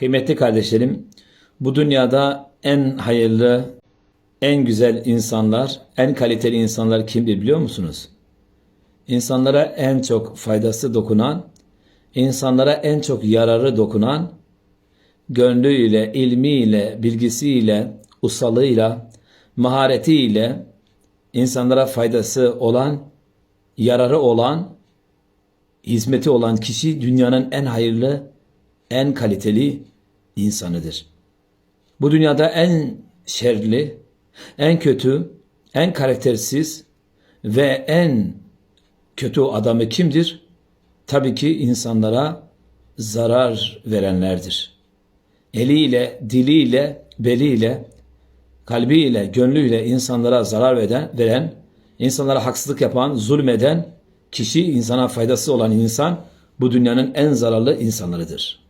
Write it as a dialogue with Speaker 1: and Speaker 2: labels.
Speaker 1: Kıymetli kardeşlerim, bu dünyada en hayırlı, en güzel insanlar, en kaliteli insanlar kimdir biliyor musunuz? İnsanlara en çok faydası dokunan, insanlara en çok yararı dokunan, gönlüyle, ilmiyle, bilgisiyle, ustalığıyla, maharetiyle insanlara faydası olan, yararı olan, hizmeti olan kişi dünyanın en hayırlı, en kaliteli insanıdır. Bu dünyada en şerli, en kötü, en karaktersiz ve en kötü adamı kimdir? Tabii ki insanlara zarar verenlerdir. Eliyle, diliyle, beliyle, kalbiyle, gönlüyle insanlara zarar veren, veren, insanlara haksızlık yapan, zulmeden kişi, insana faydası olan insan bu dünyanın en zararlı insanlarıdır.